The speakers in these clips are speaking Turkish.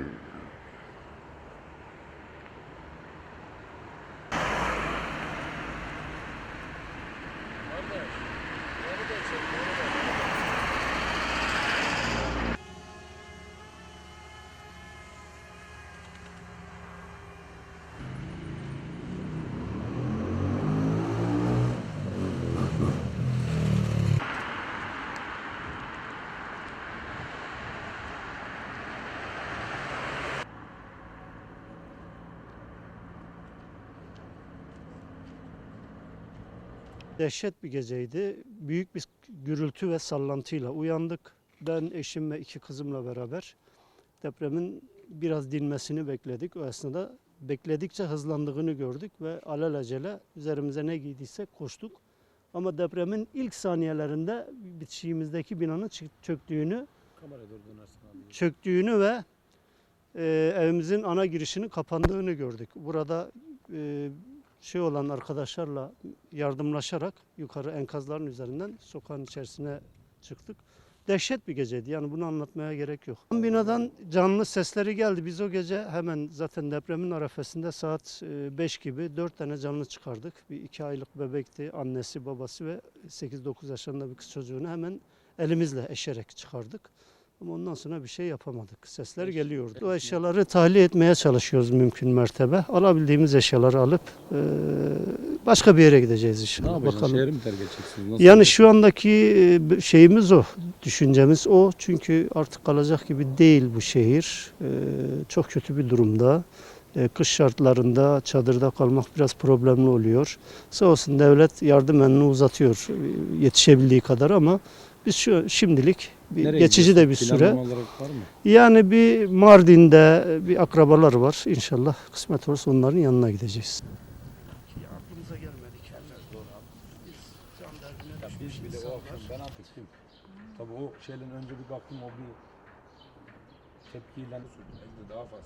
Hmm. Dehşet bir geceydi. Büyük bir gürültü ve sallantıyla uyandık. Ben eşim ve iki kızımla beraber depremin biraz dinmesini bekledik. O esnada bekledikçe hızlandığını gördük ve alelacele üzerimize ne giydiysek koştuk. Ama depremin ilk saniyelerinde bitişiğimizdeki binanın çöktüğünü, çöktüğünü ve e, evimizin ana girişinin kapandığını gördük. Burada e, şey olan arkadaşlarla yardımlaşarak yukarı enkazların üzerinden sokağın içerisine çıktık. Dehşet bir geceydi yani bunu anlatmaya gerek yok. Binadan canlı sesleri geldi. Biz o gece hemen zaten depremin arefesinde saat 5 gibi 4 tane canlı çıkardık. Bir 2 aylık bebekti annesi babası ve 8-9 yaşlarında bir kız çocuğunu hemen elimizle eşerek çıkardık. Ama ondan sonra bir şey yapamadık. Sesler geliyordu. O eşyaları tahliye etmeye çalışıyoruz mümkün mertebe. Alabildiğimiz eşyaları alıp eee, başka bir yere gideceğiz Ne inşallah. yapacaksın? Bakalım. Şehri mi terk edeceksiniz? Nasıl Yani şu andaki e, şeyimiz o, düşüncemiz o. Çünkü artık kalacak gibi değil bu şehir. Eee, Çok kötü bir durumda. E, Kış şartlarında çadırda kalmak biraz problemli oluyor. Sağ olsun devlet yardım elini uzatıyor e, yetişebildiği kadar ama biz şu şimdilik Nereye geçici de bir süre. Olarak var mı? Yani bir Mardin'de bir akrabalar var. İnşallah kısmet olursa onların yanına gideceğiz. Ya biz bile o akşam ben atmıştım. Tabii o şeyden önce bir baktım o bir tepkiyle elde daha fazla.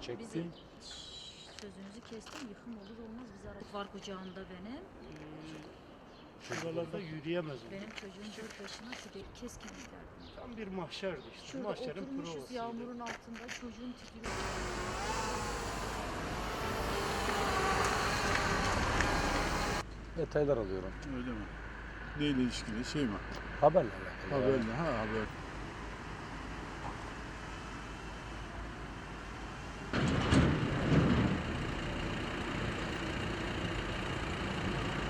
Çektim. Sözünüzü kestim. Yıkım olur olmaz biz ara var kucağında benim. Şuralarda yürüyemez. Benim çocuğum dört yaşına de keskin giderdi. Tam bir mahşerdi işte. Şurada Mahşerin oturmuşuz provasıydı. yağmurun altında çocuğum titriyor. Detaylar alıyorum. Öyle mi? Neyle ilişkili şey mi? Haberle alakalı. Haberle ha haber.